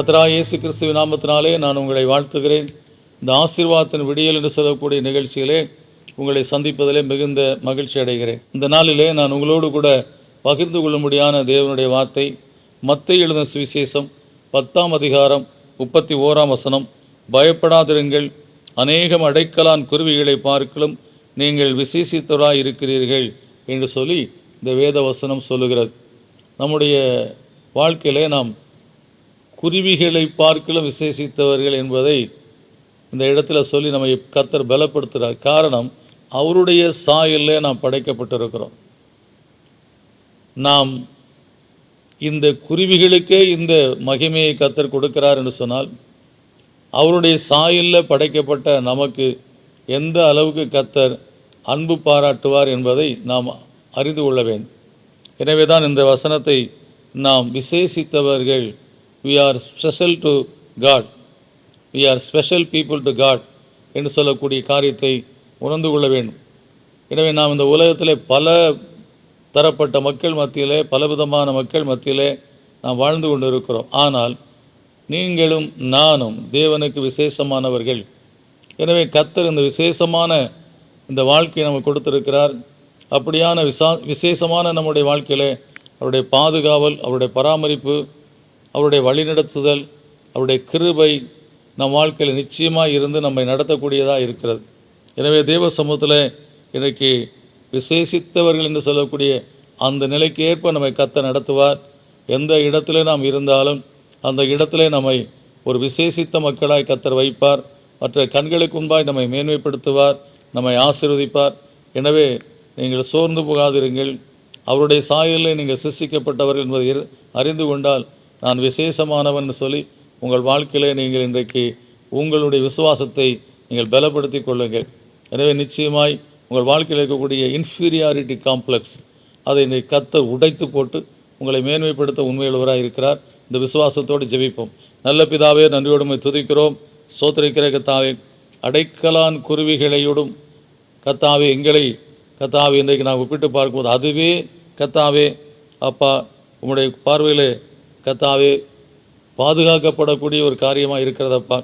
கத்ரா இயேசு கிறிஸ்துவ நாமத்தினாலே நான் உங்களை வாழ்த்துகிறேன். இந்த ஆசீர்வாதத்தின் விடியல் என்று சொல்லக்கூடிய நிகழ்ச்சியிலே உங்களை சந்திப்பதிலே மிகுந்த மகிழ்ச்சி அடைகிறேன். இந்த நாளிலே நான் உங்களோடு கூட பகிர்ந்து கொள்ளும்படியான தேவனுடைய வார்த்தை மத்தை எழுத சுவிசேஷம் பத்தாம் அதிகாரம் முப்பத்தி ஓராம் வசனம். பயப்படாதிருங்கள் அநேகம் அடைக்கலான் குருவிகளை பார்க்கலும் நீங்கள் விசேஷித்தவராக இருக்கிறீர்கள் என்று சொல்லி இந்த வேத வசனம் சொல்லுகிறது. நம்முடைய வாழ்க்கையிலே நாம் குருவிகளை பார்க்கலும் விசேஷித்தவர்கள் என்பதை இந்த இடத்துல சொல்லி நம்மை கத்தர் பலப்படுத்துகிறார் காரணம் அவருடைய சாயல்ல நாம் படைக்கப்பட்டிருக்கிறோம். நாம் இந்த குருவிகளுக்கே இந்த மகிமையை கத்தர் கொடுக்கிறார் என்று சொன்னால் அவருடைய சாயலில் படைக்கப்பட்ட நமக்கு எந்த அளவுக்கு கத்தர் அன்பு பாராட்டுவார் என்பதை நாம் அறிந்து கொள்ள வேண்டும். எனவே தான் இந்த வசனத்தை நாம் விசேஷித்தவர்கள் we are special to God we are special people to God என்று சொல்லக்கூடிய காரியத்தை உணர்ந்து கொள்ள வேண்டும். எனவே நாம் இந்த உலகத்தில் பல தரப்பட்ட மக்கள் மத்தியிலே பலவிதமான மக்கள் மத்தியிலே நாம் வாழ்ந்து கொண்டு இருக்கிறோம் ஆனால் நீங்களும் நானும் தேவனுக்கு விசேஷமானவர்கள். எனவே கத்தர் இந்த விசேஷமான இந்த வாழ்க்கையை நமக்கு கொடுத்திருக்கிறார். அப்படியான விசா விசேஷமான நம்முடைய வாழ்க்கையில் அவருடைய பாதுகாவல் அவருடைய பராமரிப்பு அவருடைய வழிநடத்துதல் அவருடைய கிருபை நம் வாழ்க்கையில் நிச்சயமாக இருந்து நம்மை நடத்தக்கூடியதாக இருக்கிறது. எனவே தேவ சமூகத்தில் இன்றைக்கு விசேஷித்தவர்கள் என்று சொல்லக்கூடிய அந்த நிலைக்கு ஏற்ப நம்மை கத்த நடத்துவார். எந்த இடத்துல நாம் இருந்தாலும் அந்த இடத்துல நம்மை ஒரு விசேஷித்த மக்களாய் கத்தர் வைப்பார். மற்ற கண்களுக்கு முன்பாய் நம்மை மேன்மைப்படுத்துவார் நம்மை ஆசீர்வதிப்பார். எனவே நீங்கள் சோர்ந்து போகாதிருங்கள். அவருடைய சாயலில் நீங்கள் சிருஷ்டிக்கப்பட்டவர்கள் என்பதை அறிந்து கொண்டால் நான் விசேஷமானவன் சொல்லி உங்கள் வாழ்க்கையிலே நீங்கள் இன்றைக்கு உங்களுடைய விசுவாசத்தை நீங்கள் பலப்படுத்தி கொள்ளுங்கள். எனவே நிச்சயமாய் உங்கள் வாழ்க்கையில் இருக்கக்கூடிய இன்ஃபீரியாரிட்டி காம்ப்ளெக்ஸ் அதை இன்றைக்கு கத்த உடைத்து போட்டு உங்களை மேன்மைப்படுத்த உண்மையுள்ளவராக இருக்கிறார். இந்த விசுவாசத்தோடு ஜெபிப்போம். நல்ல பிதாவே நன்றியோடுமை துதிக்கிறோம். சோத்திரிக்கிற கத்தாவே அடைக்கலான் குருவிகளையோடும் கத்தாவே எங்களை கத்தாவே இன்றைக்கு நான் ஒப்பிட்டு பார்க்கும்போது அதுவே கத்தாவே அப்பா உம்முடைய பார்வையில் கத்தாவே பாதுகாக்கப்படக்கூடிய ஒரு காரியமாக இருக்கிறதப்பா.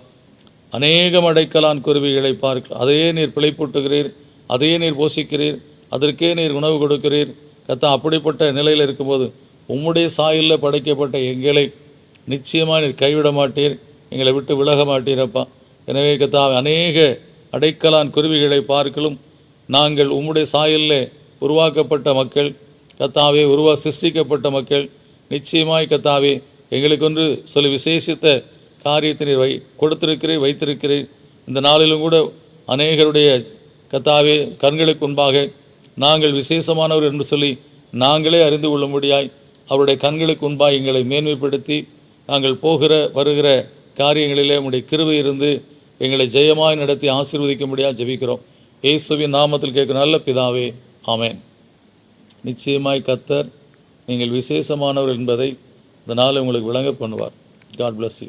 அநேகம் அடைக்கலான் குருவிகளை பார்க்க. அதையே நீர் பிழைப்பூட்டுகிறீர் அதையே நீர் போஷிக்கிறீர் அதற்கே நீர் உணவு கொடுக்கிறீர். கத்தா அப்படிப்பட்ட நிலையில் இருக்கும்போது உம்முடைய சாயலில் படைக்கப்பட்ட எங்களை நிச்சயமாக நீர் கைவிட மாட்டீர் எங்களை விட்டு விலக மாட்டீரப்பா. எனவே கத்தா அநேக அடைக்கலான் குருவிகளை பார்க்கலும் நாங்கள் உம்முடைய சாயலில் உருவாக்கப்பட்ட மக்கள் கத்தாவே உருவா சிருஷ்டிக்கப்பட்ட மக்கள் நிச்சயமாய் கத்தாவே எங்களுக்கொன்று சொல்லி விசேஷித்த காரியத்தை வை கொடுத்திருக்கிறேன் வைத்திருக்கிறேன். இந்த நாளிலும் கூட அநேகருடைய கத்தாவே கண்களுக்கு முன்பாக நாங்கள் விசேஷமானவர் என்று சொல்லி நாங்களே அறிந்து கொள்ளும்படியாய் அவருடைய கண்களுக்கு முன்பாக எங்களை மேன்மைப்படுத்தி நாங்கள் போகிற வருகிற காரியங்களிலே உடைய கிருவை இருந்து எங்களை ஜெயமாய் நடத்தி ஆசீர்வதிக்கும்படியாக ஜெபிக்கிறோம். இயேசுவின் நாமத்தில் கேட்கும் நல்ல பிதாவே ஆமேன். நிச்சயமாய் கத்தர் நீங்கள் விசேஷமானவர் என்பதை இந்த உங்களுக்கு விளங்க பண்ணுவார். God bless you